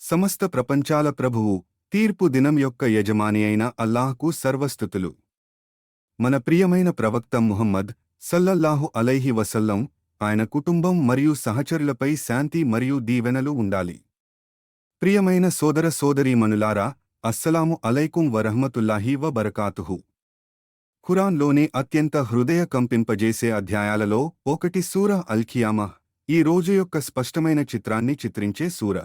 సమస్త ప్రపంచాల ప్రభువు తీర్పు దినం యొక్క యజమాని అయిన అల్లాహకు సర్వస్థుతులు మన ప్రియమైన ప్రవక్త ముహమ్మద్ సల్లల్లాహు అలైహి వసల్లం ఆయన కుటుంబం మరియు సహచరులపై శాంతి మరియు దీవెనలు ఉండాలి. ప్రియమైన సోదర సోదరీమణులారా అస్సలాము అలైకుం వరహమతుల్లాహి వ బరకాతుహు ఖురాన్లోని అత్యంత హృదయ కంపింపజేసే అధ్యాయాలలో ఒకటి సూర అల్ఖియామహ్ ఈ రోజు యొక్క స్పష్టమైన చిత్రాన్ని చిత్రించే సూర.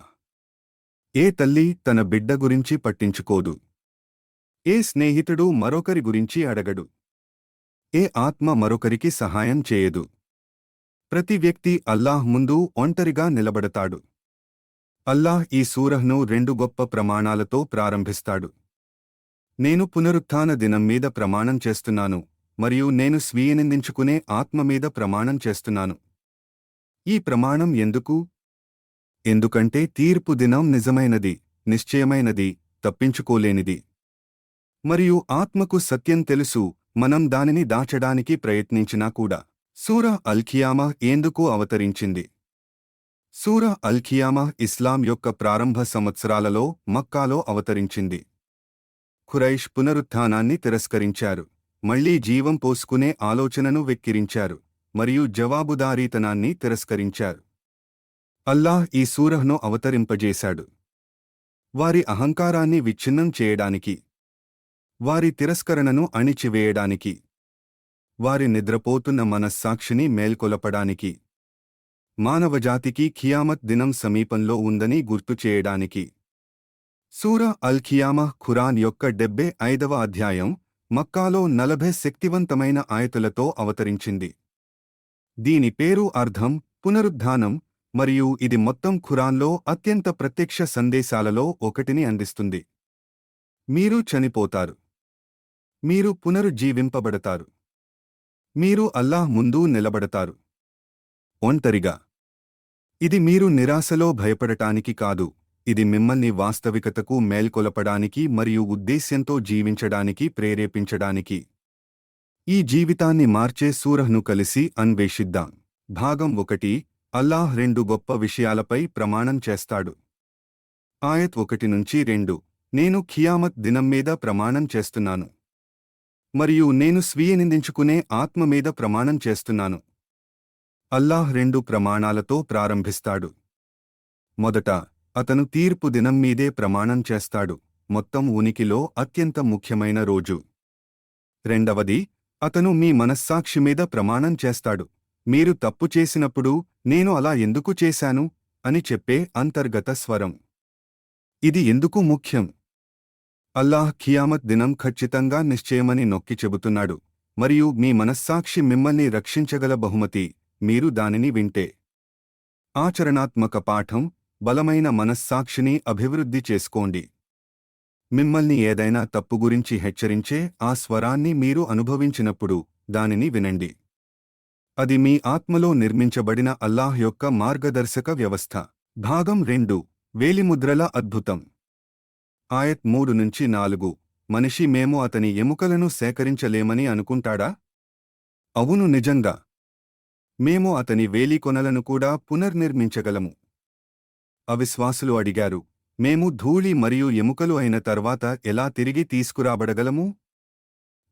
ఏ తల్లి తన బిడ్డ గురించి పట్టించుకోదు. ఏ స్నేహితుడు మరొకరి గురించి అడగడు. ఏ ఆత్మ మరొకరికి సహాయం చేయదు. ప్రతి వ్యక్తి అల్లాహ్ ముందు ఒంటరిగా నిలబడతాడు. అల్లాహ్ ఈ సూరహ్ను రెండు గొప్ప ప్రమాణాలతో ప్రారంభిస్తాడు. నేను పునరుత్థాన దినం మీద ప్రమాణం చేస్తున్నాను మరియు నేను స్వీయనిందించుకునే ఆత్మ మీద ప్రమాణం చేస్తున్నాను. ఈ ప్రమాణం ఎందుకు? ఎందుకంటే తీర్పు దినం నిజమైనది నిశ్చయమైనది తప్పించుకోలేనిది. మరియు ఆత్మకు సత్యం తెలుసు మనం దానిని దాచడానికి ప్రయత్నించినా కూడా. సూర అల్ఖియామా ఎందుకు అవతరించింది? సూర అల్ఖియామా ఇస్లాం యొక్క ప్రారంభ సంవత్సరాలలో మక్కాలో అవతరించింది. ఖురైష్ పునరుత్థానాన్ని తిరస్కరించారు. మళ్ళీ జీవం పోసుకునే ఆలోచనను వెక్కిరించారు. మరియు జవాబుదారీతనాన్ని తిరస్కరించారు. అల్లాహ్ ఈ సూరహ్ను అవతరింపజేశాడు. వారి అహంకారాన్ని విచ్ఛిన్నం చేయడానికి వారి తిరస్కరణను అణిచివేయడానికి వారి నిద్రపోతున్న మనస్సాక్షిని మేల్కొలపడానికి మానవజాతికి ఖియామత్ దినం సమీపంలో ఉందని గుర్తు చేయడానికి. సూర అల్ ఖియామహ్ ఖురాన్ యొక్క డెబ్బే ఐదవ అధ్యాయం మక్కాలో నలభై శక్తివంతమైన ఆయతులతో అవతరించింది. దీని పేరు అర్థం పునరుద్ధానం మరియు ఇది మొత్తం ఖురాన్లో అత్యంత ప్రత్యక్ష సందేశాలలో ఒకటిని అందిస్తుంది. మీరు చనిపోతారు. మీరు పునరుజ్జీవింపబడతారు. మీరు అల్లాహ్ ముందు నిలబడతారు. ఒంటరిగా. ఇది మీరు నిరాశలో భయపడటానికి కాదు. ఇది మిమ్మల్ని వాస్తవికతకు మేల్కొలపడానికి మరియు ఉద్దేశ్యంతో జీవించడానికి ప్రేరేపించడానికి. ఈ జీవితాన్ని మార్చే సూరహ్ను కలిసి అన్వేషిద్దాం. భాగం ఒకటి అల్లాహ్ రెండు గొప్ప విషయాలపై ప్రమాణం చేస్తాడు. ఆయత్ ఒకటి నుంచి రెండు. నేను ఖియామత్ దినం మీద ప్రమాణం చేస్తున్నాను. మరియు నేను స్వీయ నిందించుకునే ఆత్మ మీద ప్రమాణం చేస్తున్నాను. అల్లాహ్ రెండు ప్రమాణాలతో ప్రారంభిస్తాడు. మొదట అతను తీర్పు దినం మీదే ప్రమాణం చేస్తాడు. మొత్తం ఉనికిలో అత్యంత ముఖ్యమైన రోజు. రెండవది అతను మీ మనస్సాక్షి మీద ప్రమాణం చేస్తాడు. మీరు తప్పు చేసినప్పుడు నేను అలా ఎందుకు చేశాను? అని చెప్పే అంతర్గత స్వరం. ఇది ఎందుకు ముఖ్యం? అల్లాహ్ ఖియామత్ దినం ఖచ్చితంగా నిశ్చయమని నొక్కి చెబుతున్నాడు. మరియు మీ మనస్సాక్షి మిమ్మల్ని రక్షించగల బహుమతి మీరు దానిని వింటే. ఆచరణాత్మక పాఠం బలమైన మనస్సాక్షిని అభివృద్ధి చేసుకోండి. మిమ్మల్ని ఏదైనా తప్పు గురించి హెచ్చరించే ఆ స్వరాన్ని మీరు అనుభవించినప్పుడు దానిని వినండి. అది మీ ఆత్మలో నిర్మించబడిన అల్లాహ్ యొక్క మార్గదర్శక వ్యవస్థ. భాగం రెండు వేలిముద్రల అద్భుతం. ఆయత్ మూడు నుంచి నాలుగు మనిషి మేము అతని ఎముకలను సేకరించలేమని అనుకుంటాడా? అవును నిజంగా. మేము అతని వేలికొనలను కూడా పునర్నిర్మించగలము. అవిశ్వాసులు అడిగారు మేము ధూళి మరియు ఎముకలు అయిన తర్వాత ఎలా తిరిగి తీసుకురాబడగలము?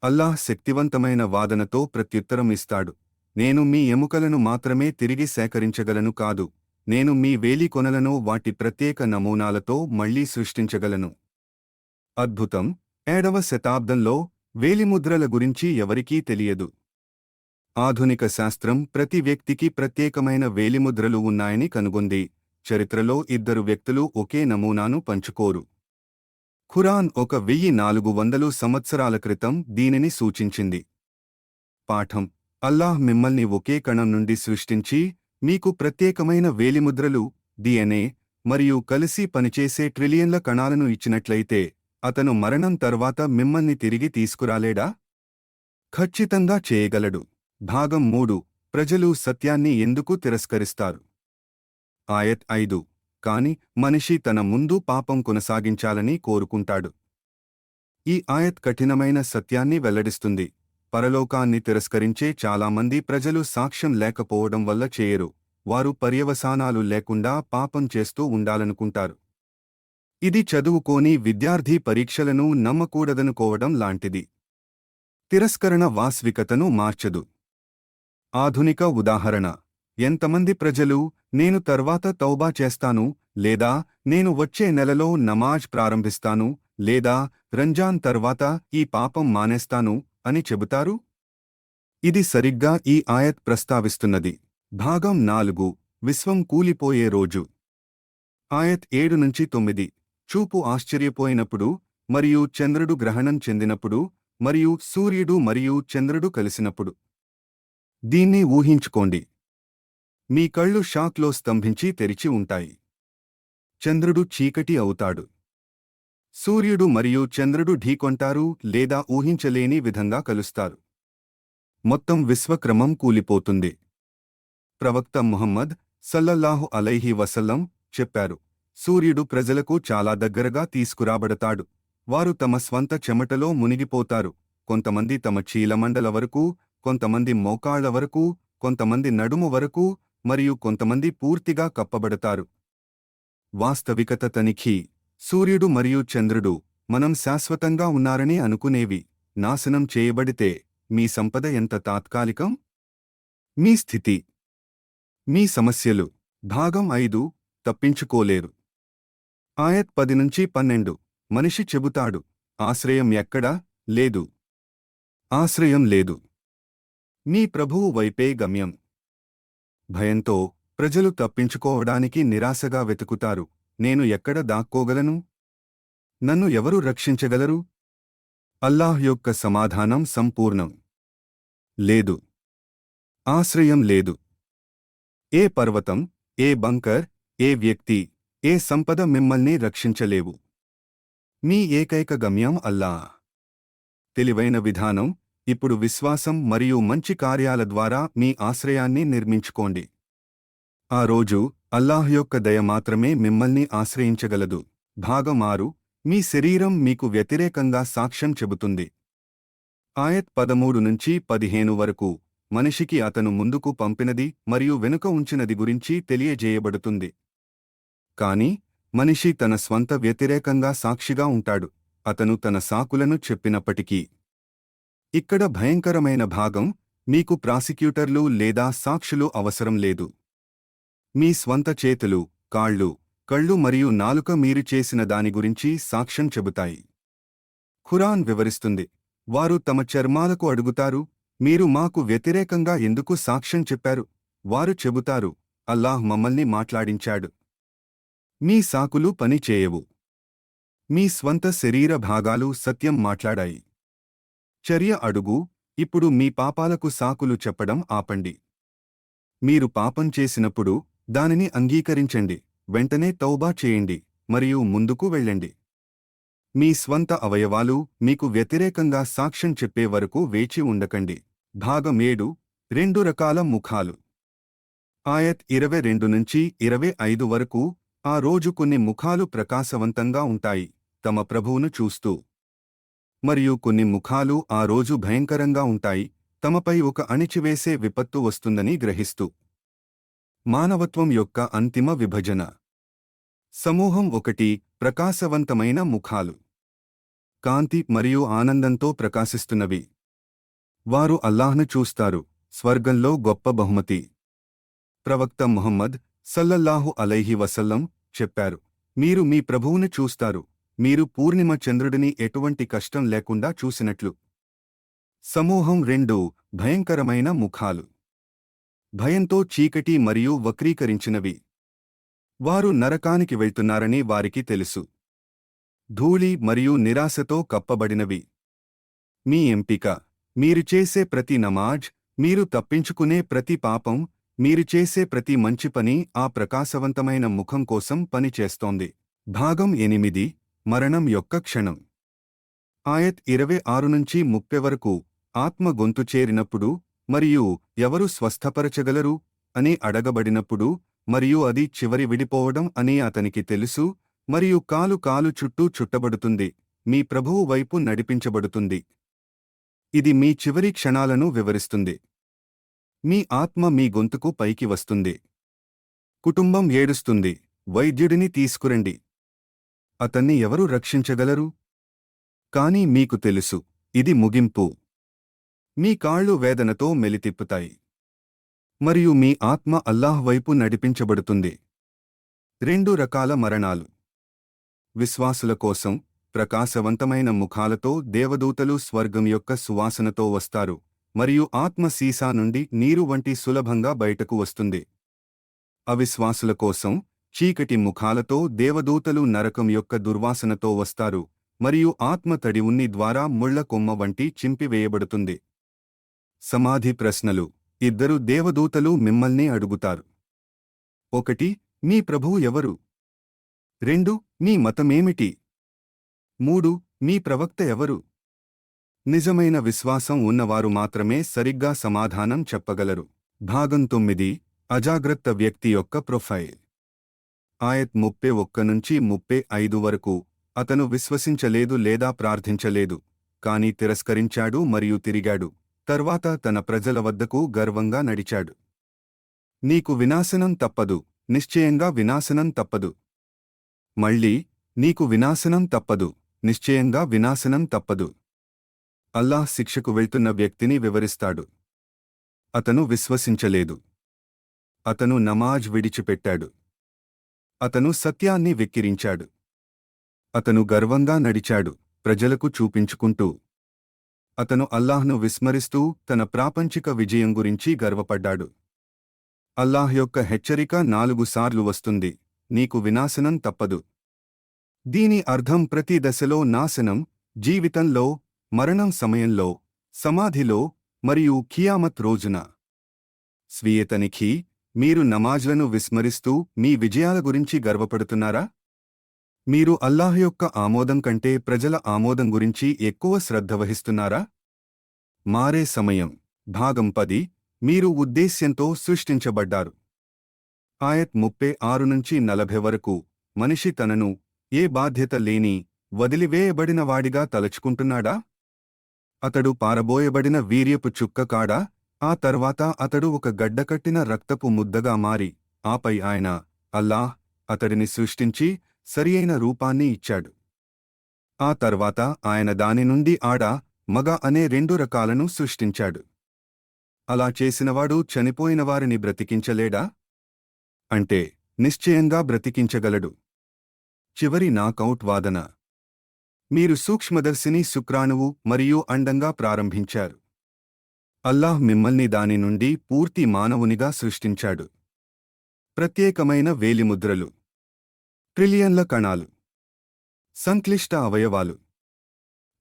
అల్లాహ్ శక్తివంతమైన వాదనతో ప్రత్యుత్తరం ఇస్తాడు. నేను మీ ఎముకలను మాత్రమే తిరిగి సేకరించగలను కాదు నేను మీ వేలికొనలను వాటి ప్రత్యేక నమూనాలతో మళ్ళీ సృష్టించగలను. అద్భుతం! ఏడవ శతాబ్దంలో వేలిముద్రల గురించి ఎవరికీ తెలియదు. ఆధునిక శాస్త్రం ప్రతి వ్యక్తికి ప్రత్యేకమైన వేలిముద్రలు ఉన్నాయని కనుగొంది. చరిత్రలో ఇద్దరు వ్యక్తులు ఒకే నమూనాను పంచుకోరు. ఖురాన్ ఒక వెయ్యి నాలుగు వందలు సంవత్సరాల క్రితం దీనిని సూచించింది. పాఠం అల్లాహ్ మిమ్మల్ని ఒకే కణం నుండి సృష్టించి మీకు ప్రత్యేకమైన వేలిముద్రలు డిఎన్ఏ మరియు కలిసి పనిచేసే ట్రిలియన్ల కణాలను ఇచ్చినట్లయితే అతను మరణం తర్వాత మిమ్మల్ని తిరిగి తీసుకురాలేడా? ఖచ్చితంగా చేయగలడు. భాగం మూడు. ప్రజలు సత్యాన్ని ఎందుకు తిరస్కరిస్తారు? ఆయత్ ఐదు. కాని మనిషి తన ముందు పాపం కొనసాగించాలని కోరుకుంటాడు. ఈ ఆయత్ కఠినమైన సత్యాన్ని వెల్లడిస్తుంది. పరలోకాన్ని తిరస్కరించే చాలామంది ప్రజలు సాక్ష్యం లేకపోవడం వల్ల చేయరు. వారు పర్యవసానాలు లేకుండా పాపం చేస్తూ ఉండాలనుకుంటారు. ఇది చదువుకోని విద్యార్థి పరీక్షలను నమ్మకూడదనుకోవడం లాంటిది. తిరస్కరణ వాస్వికతను మార్చదు. ఆధునిక ఉదాహరణ. ఎంతమంది ప్రజలు నేను తర్వాత తౌబా చేస్తాను లేదా నేను వచ్చే నెలలో నమాజ్ ప్రారంభిస్తాను లేదా రంజాన్ తర్వాత ఈ పాపం మానేస్తాను అని చెబుతారు? ఇది సరిగ్గా ఈ ఆయత్ ప్రస్తావిస్తున్నది. భాగం నాలుగు. విశ్వం కూలిపోయే రోజు. ఆయత్ ఏడు నుంచి తొమ్మిది. చూపు ఆశ్చర్యపోయినప్పుడు మరియు చంద్రుడు గ్రహణం చెందినప్పుడు మరియు సూర్యుడు మరియు చంద్రుడు కలిసినప్పుడు. దీన్ని ఊహించుకోండి. మీ కళ్ళు షాక్లో స్తంభించి తెరిచి ఉంటాయి. చంద్రుడు చీకటి అవుతాడు. సూర్యుడు మరియు చంద్రుడు ఢీకొంటారు లేదా ఊహించలేని విధంగా కలుస్తారు. మొత్తం విశ్వక్రమం కూలిపోతుంది. ప్రవక్త ముహమ్మద్ సల్లల్లాహు అలైహి వసల్లం చెప్పారు సూర్యుడు ప్రజలకు చాలా దగ్గరగా తీసుకురాబడతాడు. వారు తమ స్వంత చెమటలో మునిగిపోతారు. కొంతమంది తమ చీలమండల వరకు కొంతమంది మోకాళ్ళ వరకు కొంతమంది నడుము వరకు మరియు కొంతమంది పూర్తిగా కప్పబడతారు. వాస్తవికత తనిఖీ సూర్యుడు మరియు చంద్రుడు మనం శాశ్వతంగా ఉన్నారని అనుకునేవి. నాశనం చేయబడితే మీ సంపద ఎంత తాత్కాలికం? మీ స్థితి. మీ సమస్యలు. భాగం ఐదు. తప్పించుకోలేరు. ఆయత్ పది నుంచి పన్నెండు. మనిషి చెబుతాడు. ఆశ్రయం ఎక్కడా? లేదు. ఆశ్రయం లేదు. మీ ప్రభువు వైపే గమ్యం. భయంతో ప్రజలు తప్పించుకోవడానికి నిరాశగా వెతుకుతారు. నేను ఎక్కడ దాక్కోగలను? నన్ను ఎవరు రక్షించగలరు? అల్లాహ్ యొక్క సమాధానం సంపూర్ణం. లేదు. ఆశ్రయం లేదు. ఏ పర్వతం ఏ బంకర్ ఏ వ్యక్తి ఏ సంపద మిమ్మల్ని రక్షించలేవు. మీ ఏకైక గమ్యం అల్లా తెలివైన విధానం ఇప్పుడు విశ్వాసం మరియు మంచి కార్యాల ద్వారా మీ ఆశ్రయాన్ని నిర్మించుకోండి. ఆ రోజు అల్లాహ్ యొక్క దయ మాత్రమే మిమ్మల్ని ఆశ్రయించగలదు. భాగం ఆరు మీ శరీరం మీకు వ్యతిరేకంగా సాక్ష్యం చెబుతుంది. ఆయత్ పదమూడు నుంచి పదిహేను వరకు మనిషికి అతను ముందుకు పంపినది మరియు వెనుక ఉంచినది గురించి తెలియజేయబడుతుంది. కాని మనిషి తన స్వంత వ్యతిరేకంగా సాక్షిగా ఉంటాడు. అతను తన సాకులను చెప్పినప్పటికీ. ఇక్కడ భయంకరమైన భాగం మీకు ప్రాసిక్యూటర్లు లేదా సాక్షులు అవసరం లేదు. మీ స్వంత చేతులు కాళ్ళు కళ్ళు మరియు నాలుక మీరు చేసిన దాని గురించి సాక్ష్యం చెబుతాయి. ఖురాన్ వివరిస్తుంది. వారు తమ చర్మాలకు అడుగుతారు మీరు మాకు వ్యతిరేకంగా ఎందుకు సాక్ష్యం చెప్పారు? వారు చెబుతారు అల్లాహ్ మమ్మల్ని మాట్లాడించాడు. మీ సాకులు పని చేయవు. మీ స్వంత శరీర భాగాలు సత్యం మాట్లాడాయి. చర్య అడుగు ఇప్పుడు మీ పాపాలకు సాకులు చెప్పడం ఆపండి. మీరు పాపం చేసినప్పుడు దానిని అంగీకరించండి. వెంటనే తౌబా చేయండి మరియు ముందుకు వెళ్ళండి. మీ స్వంత అవయవాలు మీకు వ్యతిరేకంగా సాక్ష్యం చెప్పే వరకు వేచి ఉండకండి. భాగమేడు రెండు రకాల ముఖాలు. ఆయత్ ఇరవై రెండు నుంచి ఇరవై ఐదు వరకు ఆ రోజు కొన్ని ముఖాలు ప్రకాశవంతంగా ఉంటాయి. తమ ప్రభువును చూస్తూ. మరియు కొన్ని ముఖాలు ఆ రోజు భయంకరంగా ఉంటాయి. తమపై ఒక అణిచివేసే విపత్తు వస్తుందని గ్రహిస్తూ. మానవత్వం యొక్క అంతిమ విభజన. సమూహం ఒకటి ప్రకాశవంతమైన ముఖాలు. కాంతి మరియు ఆనందంతో ప్రకాశిస్తున్నవి. వారు అల్లాహ్ను చూస్తారు స్వర్గంలో గొప్ప బహుమతి. ప్రవక్త ముహమ్మద్ సల్లల్లాహు అలైహి వసల్లం చెప్పారు మీరు మీ ప్రభువును చూస్తారు మీరు పూర్ణిమ చంద్రుడిని ఎటువంటి కష్టం లేకుండా చూసినట్లు. సమూహం రెండు భయంకరమైన ముఖాలు. భయంతో చీకటి మరియు వక్రీకరించినవి. వారు నరకానికి వెళ్తున్నారని వారికి తెలుసు. ధూళి మరియు నిరాశతో కప్పబడినవి. మీ ఎంపిక. మీరు చేసే ప్రతి నమాజ్ మీరు తప్పించుకునే ప్రతి పాపం మీరు చేసే ప్రతి మంచి పని ఆ ప్రకాశవంతమైన ముఖం కోసం పనిచేస్తోంది భాగం ఎనిమిది. మరణం యొక్క క్షణం. ఆయత్ ఇరవై ఆరు నుంచి ముప్పై వరకు ఆత్మ గొంతు చేరినప్పుడు మరియు ఎవరు స్వస్థపరచగలరు అని అడగబడినప్పుడు మరియు అది చివరి విడిపోవడం అని అతనికి తెలుసు మరియు కాలు కాలు చుట్టూ చుట్టబడుతుంది మీ ప్రభువు వైపు నడిపించబడుతుంది. ఇది మీ చివరి క్షణాలను వివరిస్తుంది. మీ ఆత్మ మీ గొంతుకు పైకి వస్తుంది. కుటుంబం ఏడుస్తుంది వైద్యుడిని తీసుకురండి. అతన్ని ఎవరు రక్షించగలరు? కాని మీకు తెలుసు ఇది ముగింపు. మీ కాళ్ళు వేదనతో మెలితిప్పుతాయి. మరియు మీ ఆత్మ అల్లాహ్ వైపు నడిపించబడుతుంది. రెండు రకాల మరణాలు. విశ్వాసుల కోసం ప్రకాశవంతమైన ముఖాలతో దేవదూతలు స్వర్గం యొక్క సువాసనతో వస్తారు. మరియు ఆత్మ సీసా నుండి నీరు వంటి సులభంగా బయటకు వస్తుంది. అవిశ్వాసుల కోసం చీకటి ముఖాలతో దేవదూతలు నరకం యొక్క దుర్వాసనతో వస్తారు. మరియు ఆత్మ తడి ఉన్ని ద్వారా ముళ్ళ కొమ్మ వంటి చింపివేయబడుతుంది. సమాధి ప్రశ్నలు. ఇద్దరు దేవదూతలు మిమ్మల్ని అడుగుతారు. ఒకటి మీ ప్రభువు ఎవరు? రెండు మీ మతమేమిటి? మూడు మీ ప్రవక్త ఎవరు? నిజమైన విశ్వాసం ఉన్నవారు మాత్రమే సరిగ్గా సమాధానం చెప్పగలరు. భాగం తొమ్మిది అజాగ్రత్త వ్యక్తి యొక్క ప్రొఫైల్. ఆయత్ ముప్పై ఒక్క నుంచి ముప్పై ఐదు వరకు అతను విశ్వసించలేదు లేదా ప్రార్థించలేదు కాని తిరస్కరించాడు మరియు తిరిగాడు. తర్వాత తన ప్రజల వద్దకు గర్వంగా నడిచాడు. నీకు వినాశనం తప్పదు నిశ్చయంగా వినాశనం తప్పదు. మళ్ళీ నీకు వినాశనం తప్పదు నిశ్చయంగా వినాశనం తప్పదు. అల్లాహ్ శిక్షకు వెళ్తున్న వ్యక్తిని వివరిస్తాడు. అతను విశ్వసించలేదు. అతను నమాజ్ విడిచిపెట్టాడు. అతను సత్యాన్ని వెక్కిరించాడు. అతను గర్వంగా నడిచాడు ప్రజలకు చూపించుకుంటూ అతను అల్లాహ్ను విస్మరిస్తూ తన ప్రాపంచిక విజయం గురించి గర్వపడ్డాడు. అల్లాహ్ యొక్క హెచ్చరిక నాలుగు సార్లు వస్తుంది నీకు వినాశనం తప్పదు. దీని అర్థం ప్రతి దశలో నాశనం జీవితంలో మరణం సమయంలో సమాధిలో మరియు ఖియామత్ రోజున. స్వీయతనిఖీ మీరు నమాజ్లను విస్మరిస్తూ మీ విజయాల గురించి గర్వపడుతున్నారా? మీరు అల్లాహ్ యొక్క ఆమోదం కంటే ప్రజల ఆమోదం గురించి ఎక్కువ శ్రద్ధ వహిస్తున్నారా? మారే సమయం. భాగం పది. మీరు ఉద్దేశ్యంతో సృష్టించబడ్డారు. ఆయత్ ముప్పై ఆరు నుంచి నలభై వరకు మనిషి తనను ఏ బాధ్యత లేని వదిలివేయబడినవాడిగా తలచుకుంటున్నాడా? అతడు పారబోయబడిన వీర్యపు చుక్క కాడా? ఆ తర్వాత అతడు ఒక గడ్డకట్టిన రక్తపు ముద్దగా మారి ఆపై ఆయన అల్లాహ్ అతడిని సృష్టించి సరియైన రూపాన్ని ఇచ్చాడు. ఆ తర్వాత ఆయన దాని నుండి ఆడ మగ అనే రెండు రకాలను సృష్టించాడు. అలా చేసినవాడు చనిపోయిన వారిని బ్రతికించలేడా? అంటే నిశ్చయంగా బ్రతికించగలడు. చివరి నాకౌట్ వాదన. మీరు సూక్ష్మదర్శిని శుక్రాణువు మరియు అండంగా ప్రారంభించారు. అల్లాహ్ మిమ్మల్ని దాని నుండి పూర్తి మానవునిగా సృష్టించాడు. ప్రత్యేకమైన వేలిముద్రలు. ట్రిలియన్ల కణాలు. సంక్లిష్ట అవయవాలు.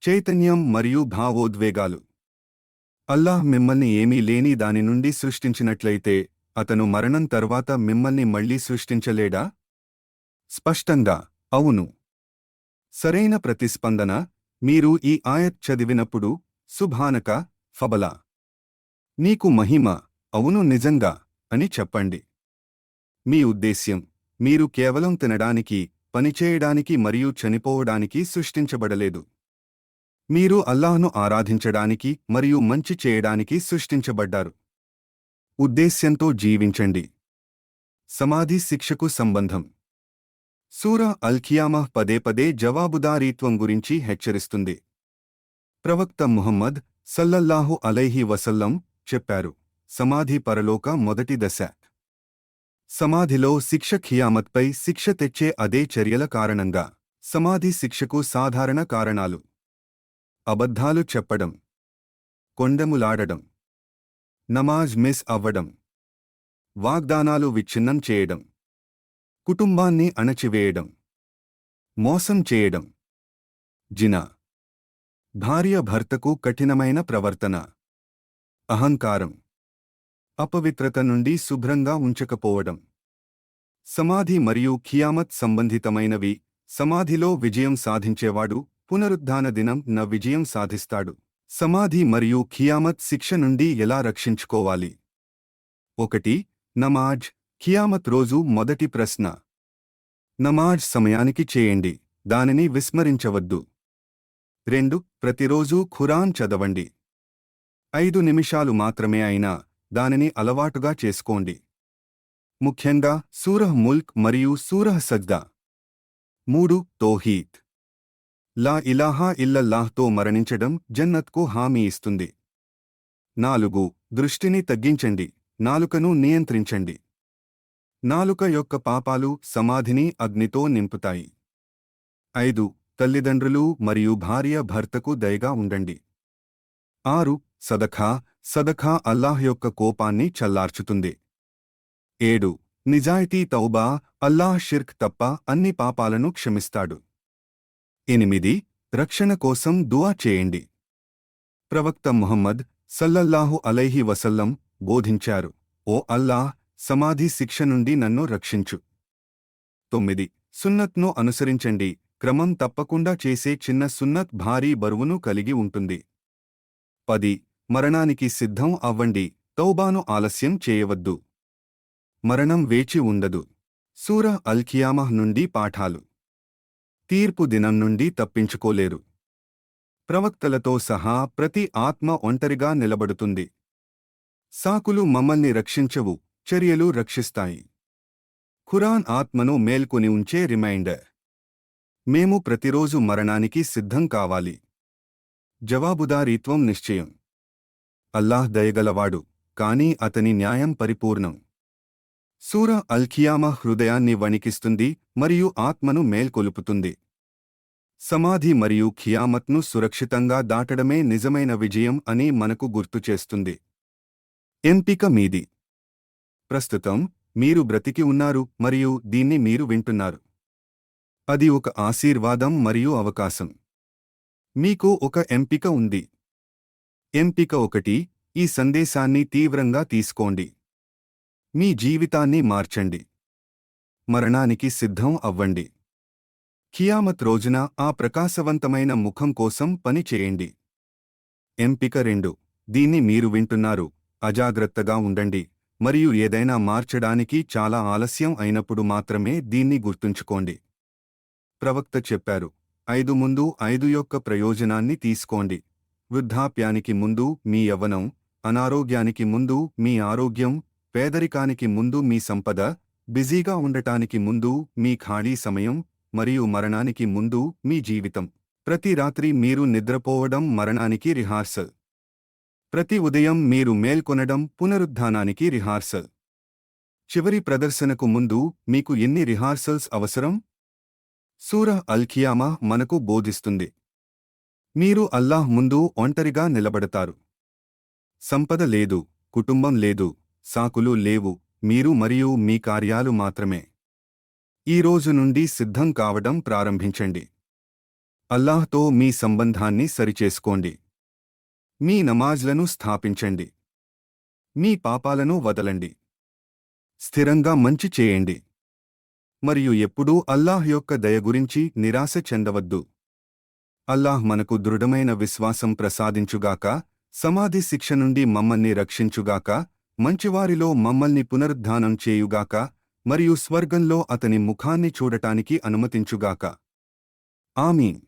చైతన్యం మరియు భావోద్వేగాలు. అల్లాహ్ మిమ్మల్ని ఏమీ లేని దాని నుండి సృష్టించినట్లయితే అతను మరణం తర్వాత మిమ్మల్ని మళ్ళీ సృష్టించలేడా? స్పష్టంగా అవును. సరైన ప్రతిస్పందన మీరు ఈ ఆయత్ చదివినప్పుడు సుభానక ఫబలా. నీకు మహిమ అవును నిజంగా అని చెప్పండి. మీ ఉద్దేశ్యం. మీరు కేవలం తినడానికి పనిచేయడానికి మరియు చనిపోవడానికి సృష్టించబడలేదు. మీరు అల్లాహ్ను ఆరాధించడానికి మరియు మంచి చేయడానికి సృష్టించబడ్డారు. ఉద్దేశ్యంతో జీవించండి. సమాధి శిక్షకు సంబంధం. సూరా అల్ఖియామహ్ పదే పదే జవాబుదారీత్వం గురించి హెచ్చరిస్తుంది. ప్రవక్త ముహమ్మద్ సల్లల్లాహు అలైహి వసల్లం చెప్పారు సమాధి పరలోక మొదటి దశ. సమాధిలో శిక్ష ఖియామత్పై శిక్ష తెచ్చే అదే చర్యల కారణంగా సమాధి శిక్షకు సాధారణ కారణాలు. అబద్ధాలు చెప్పడం. కొండములాడడం. నమాజ్ మిస్ అవ్వడం. వాగ్దానాలు విచ్ఛిన్నం చేయడం. కుటుంబాన్ని అణచివేయడం. మోసం చేయడం. జినా. భార్య భర్తకు కఠినమైన ప్రవర్తన. అహంకారం. అపవిత్రత నుండి శుభ్రంగా ఉంచకపోవడం. సమాధి మరియు ఖియామత్ సంబంధితమైనవి సమాధిలో విజయం సాధించేవాడు పునరుద్ధాన దినం న విజయం సాధిస్తాడు. సమాధి మరియు ఖియామత్ శిక్ష నుండి ఎలా రక్షించుకోవాలి? ఒకటి నమాజ్ ఖియామత్ రోజు మొదటి ప్రశ్న. నమాజ్ సమయానికి చేయండి దానిని విస్మరించవద్దు. రెండు ప్రతిరోజూ ఖురాన్ చదవండి. ఐదు నిమిషాలు మాత్రమే అయినా దానిని అలవాటుగా చేసుకోండి. ముఖ్యంగా సూరహ్ ముల్క్ మరియు సూరహ్ సజ్దా. మూడు తోహీద్. లా ఇలాహా ఇల్లల్లాహ్తో మరణించడం జన్నత్కు హామీ ఇస్తుంది. నాలుగు దృష్టిని తగ్గించండి. నాలుకను నియంత్రించండి. నాలుక యొక్క పాపాలు సమాధిని అగ్నితో నింపుతాయి. ఐదు తల్లిదండ్రులు మరియు భార్య భర్తకు దయగా ఉండండి. ఆరు సదఖా సదఖా అల్లాహ్ యొక్క కోపాన్ని చల్లార్చుతుంది. ఏడు. నిజాయితీ తౌబా అల్లాహ్ షిర్క్ తప్ప అన్ని పాపాలను క్షమిస్తాడు. ఎనిమిది. రక్షణ కోసం దువా చేయండి. ప్రవక్త ముహమ్మద్ సల్లల్లాహు అలైహి వసల్లం బోధించారు ఓ అల్లాహ్ సమాధి శిక్ష నుండి నన్ను రక్షించు. తొమ్మిది. సున్నత్ను అనుసరించండి క్రమం తప్పకుండా చేసే చిన్న సున్నత్ భారీ బరువును కలిగి ఉంటుంది. పది. మరణానికి సిద్ధం అవ్వండి. తౌబాను ఆలస్యం చేయవద్దు. మరణం వేచి ఉండదు. సూర అల్కియామహ్ నుండి పాఠాలు. తీర్పు దినం నుండి తప్పించుకోలేరు. ప్రవక్తలతో సహా ప్రతి ఆత్మ ఒంటరిగా నిలబడుతుంది. సాకులు మమ్మల్ని రక్షించవు చర్యలు రక్షిస్తాయి. ఖురాన్ ఆత్మను మేల్కొని ఉంచే రిమైండర్. మేము ప్రతిరోజు మరణానికి సిద్ధం కావాలి. జవాబుదారీత్వం నిశ్చయం. అల్లాహ్ దయగలవాడు కాని అతని న్యాయం పరిపూర్ణం. సూర అల్ఖియామా హృదయాన్ని వణికిస్తుంది మరియు ఆత్మను మేల్కొలుపుతుంది. సమాధి మరియు ఖియామత్ను సురక్షితంగా దాటడమే నిజమైన విజయం అని మనకు గుర్తుచేస్తుంది ఎంపిక మీది. ప్రస్తుతం మీరు బ్రతికి ఉన్నారు మరియు దీన్ని మీరు వింటున్నారు. అది ఒక ఆశీర్వాదం మరియు అవకాశం. మీకు ఒక ఎంపిక ఉంది. ఎంపిక ఒకటి ఈ సందేశాన్ని తీవ్రంగా తీసుకోండి. మీ జీవితాన్ని మార్చండి. మరణానికి సిద్ధం అవ్వండి. ఖియామత్ రోజున ఆ ప్రకాశవంతమైన ముఖం కోసం పని చేయండి. ఎంపిక రెండు దీన్ని మీరు వింటున్నారు. అజాగ్రత్తగా ఉండండి. మరియు ఏదైనా మార్చడానికి చాలా ఆలస్యం అయినప్పుడు మాత్రమే దీన్ని గుర్తుంచుకోండి. ప్రవక్త చెప్పారు ఐదు ముందు ఐదు యొక్క ప్రయోజనాన్ని తీసుకోండి. వృద్ధాప్యానికి ముందు మీ యవ్వనం అనారోగ్యానికి ముందు మీ ఆరోగ్యం పేదరికానికి ముందు మీ సంపద బిజీగా ఉండటానికి ముందు మీ ఖాళీ సమయం మరియు మరణానికి ముందు మీ జీవితం. ప్రతి రాత్రి మీరు నిద్రపోవడం మరణానికి రిహార్సల్. ప్రతి ఉదయం మీరు మేల్కొనడం పునరుద్ధానానికి రిహార్సల్. చివరి ప్రదర్శనకు ముందు మీకు ఎన్ని రిహార్సల్స్ అవసరం? సూర అల్ఖియామా మనకు బోధిస్తుంది. మీరు అల్లాహ్ ముందు ఒంటరిగా నిలబడతారు. సంపద లేదు కుటుంబం లేదు సాకులు లేవు మీరు మరియు మీ కార్యాలు మాత్రమే. ఈ రోజు నుండి సిద్ధం కావడం ప్రారంభించండి. అల్లాహ్తో మీ సంబంధాన్ని సరిచేసుకోండి. మీ నమాజ్లను స్థాపించండి. మీ పాపాలను వదలండి. స్థిరంగా మంచి చేయండి. మరియు ఎప్పుడూ అల్లాహ్ యొక్క దయ గురించి నిరాశ చెందవద్దు. అల్లాహ్ మనకు దృఢమైన విశ్వాసం ప్రసాదించుగాక సమాధి శిక్ష నుండి మమ్మల్ని రక్షించుగాక మంచివారిలో మమ్మల్ని పునరుద్ధానం చేయుగాక మరియు స్వర్గంలో అతని ముఖాన్ని చూడటానికి అనుమతించుగాక. ఆమీన్.